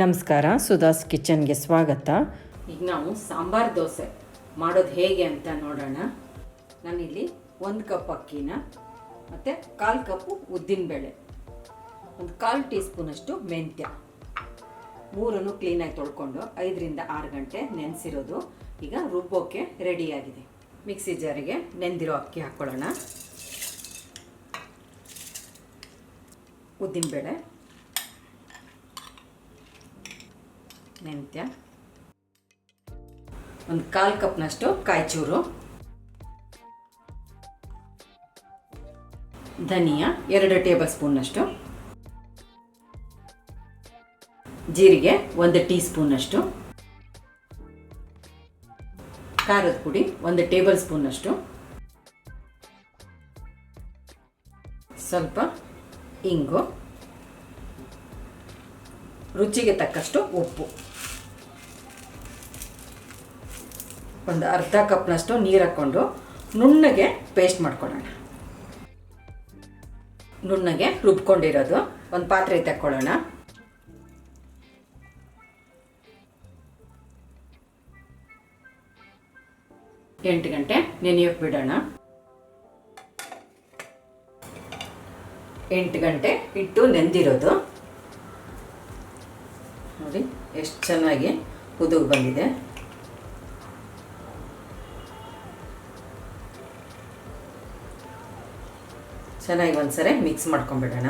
ನಮಸ್ಕಾರ ಸುಧಾಸ್ ಕಿಚನ್ಗೆ ಸ್ವಾಗತ. ಈಗ ನಾವು ಸಾಂಬಾರ್ ದೋಸೆ ಮಾಡೋದು ಹೇಗೆ ಅಂತ ನೋಡೋಣ. ನಾನಿಲ್ಲಿ ಒಂದು ಕಪ್ ಅಕ್ಕಿನ, ಮತ್ತು ಕಾಲು ಕಪ್ಪು ಉದ್ದಿನಬೇಳೆ, ಒಂದು ಕಾಲು ಟೀ ಸ್ಪೂನಷ್ಟು ಮೆಂತ್ಯ. ಮೂರನ್ನು ಕ್ಲೀನಾಗಿ ತೊಳ್ಕೊಂಡು ಐದರಿಂದ ಆರು ಗಂಟೆ ನೆನೆಸಿರೋದು. ಈಗ ರುಬ್ಬೋಕ್ಕೆ ರೆಡಿಯಾಗಿದೆ. ಮಿಕ್ಸಿ ಜಾರಿಗೆ ನೆಂದಿರೋ ಅಕ್ಕಿ ಹಾಕ್ಕೊಳ್ಳೋಣ. ಉದ್ದಿನಬೇಳೆ ಮೆಂತ್ಯ ಒಂದು ಕಾಲು ಕಪ್ನಷ್ಟು ಕಾಯಿಚೂರು. ಧನಿಯಾ, ಎರಡು ಟೇಬಲ್ ಸ್ಪೂನ್ನಷ್ಟು ಜೀರಿಗೆ, ಒಂದು ಟೀ ಸ್ಪೂನ್ನಷ್ಟು ಖಾರದ ಪುಡಿ, ಒಂದು ಟೇಬಲ್ ಸ್ಪೂನ್ನಷ್ಟು ಸ್ವಲ್ಪ ಇಂಗು. ರುಚಿಗೆ ತಕ್ಕಷ್ಟು ಉಪ್ಪು. ಒಂದು ಅರ್ಧ ಕಪ್ನಷ್ಟು ನೀರು ಹಾಕ್ಕೊಂಡು ನುಣ್ಣಗೆ ಪೇಸ್ಟ್ ಮಾಡ್ಕೊಳ್ಳೋಣ. ನುಣ್ಣಗೆ ರುಬ್ಕೊಂಡಿರೋದು ಒಂದು ಪಾತ್ರೆ ತಕ್ಕೊಳ್ಳೋಣ. ಎಂಟು ಗಂಟೆ ನೆನೆಯೋಕೆ ಬಿಡೋಣ. ಎಂಟು ಗಂಟೆ ಇಟ್ಟು ನೆಂದಿರೋದು. ನೋಡಿ, ಎಷ್ಟು ಚೆನ್ನಾಗಿ ಕುದುಗ್ ಬಂದಿದೆ. ಚೆನ್ನಾಗಿ ಒಂದ್ಸರಿ ಮಿಕ್ಸ್ ಮಾಡ್ಕೊಂಬಿಡೋಣ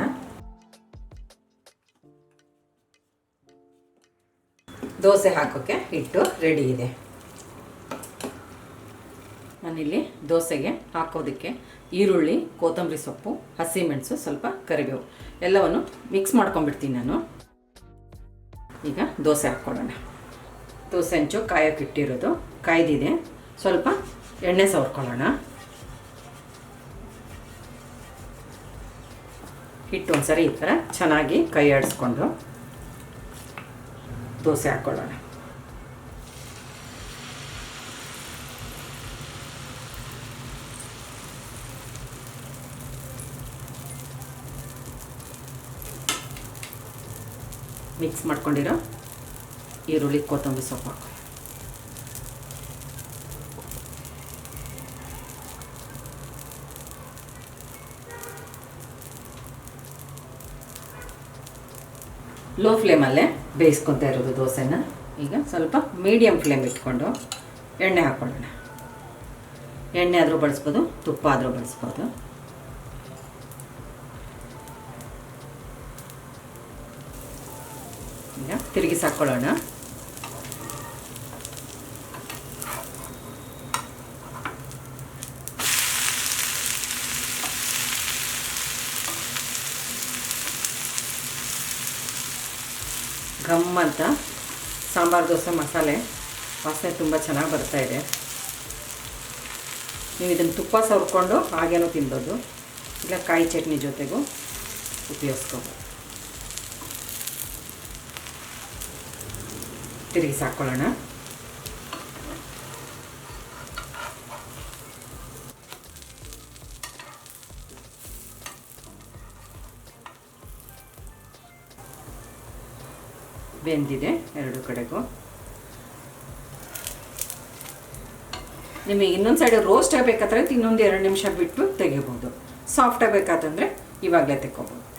ದೋಸೆ ಹಾಕೋಕ್ಕೆ ಹಿಟ್ಟು ರೆಡಿ ಇದೆ. ನಾನಿಲ್ಲಿ ದೋಸೆಗೆ ಹಾಕೋದಕ್ಕೆ ಈರುಳ್ಳಿ, ಕೊತ್ತಂಬರಿ ಸೊಪ್ಪು ಹಸಿಮೆಣಸು ಸ್ವಲ್ಪ ಕರಿಬೇವು ಎಲ್ಲವನ್ನು ಮಿಕ್ಸ್ ಮಾಡ್ಕೊಂಬಿಡ್ತೀನಿ ನಾನು. ಈಗ ದೋಸೆ ಹಾಕ್ಕೊಳ್ಳೋಣ. ದೋಸೆ ಹಂಚು ಕಾಯೋಕ್ಕೆ ಇಟ್ಟಿರೋದು ಕಾಯ್ದಿದೆ. ಸ್ವಲ್ಪ ಎಣ್ಣೆ ಸವರ್ಕೊಳ್ಳೋಣ. ಹಿಟ್ಟು ಒಂದ್ಸರಿ ಈ ಥರ ಚೆನ್ನಾಗಿ ಕೈ ಆಡಿಸ್ಕೊಂಡು ದೋಸೆ ಹಾಕ್ಕೊಳ್ಳೋಣ ಮಿಕ್ಸ್ ಮಾಡ್ಕೊಂಡಿರೋ ಈರುಳ್ಳಿ, ಕೊತ್ತಂಬರಿ ಸೊಪ್ಪು ಹಾಕಿ. ಲೋ ಫ್ಲೇಮಲ್ಲೇ ಬೇಯಿಸ್ಕೊತಾ ಇರೋದು ದೋಸೆನ. ಈಗ ಸ್ವಲ್ಪ ಮೀಡಿಯಮ್ ಫ್ಲೇಮ್ ಇಟ್ಕೊಂಡು ಎಣ್ಣೆ ಹಾಕ್ಕೊಳ್ಳೋಣ ಎಣ್ಣೆ ಆದರೂ ಬಳಸ್ಬೋದು, ತುಪ್ಪ ಆದರೂ ಬಳಸ್ಬೋದು. ಈಗ ತಿರುಗಿಸಿ ಹಾಕ್ಕೊಳ್ಳೋಣ ಘಮ್ ಅಂತ ಸಾಂಬಾರು ದೋಸೆ ಮಸಾಲೆ. ವಾಸನೆ ತುಂಬ ಚೆನ್ನಾಗಿ ಬರ್ತಾ ಇದೆ. ನೀವು ಇದನ್ನು ತುಪ್ಪ ಸವರ್ಕೊಂಡು ಹಾಗೇನೂ ತಿನ್ಬೋದು. ಇಲ್ಲ ಕಾಯಿ ಚಟ್ನಿ ಜೊತೆಗೂ ಉಪಯೋಗಿಸ್ಕೋಬೋದು. ತಿರುಗಿ ಹಾಕ್ಕೊಳ್ಳೋಣ ಬೆಂದಿದೆ ಎರಡು ಕಡೆಗೂ. ನಿಮಗೆ ಇನ್ನೊಂದು ಸೈಡ್ ರೋಸ್ಟ್ ಆಗಬೇಕಾದ್ರೆ ಇನ್ನೊಂದು ಎರಡು ನಿಮಿಷ ಬಿಟ್ಟು ತೆಗಿಬೋದು. ಸಾಫ್ಟ್ ಆಗಬೇಕಾದಂದರೆ ಇವಾಗಲೇ ತೆಕ್ಕೋಬೋದು.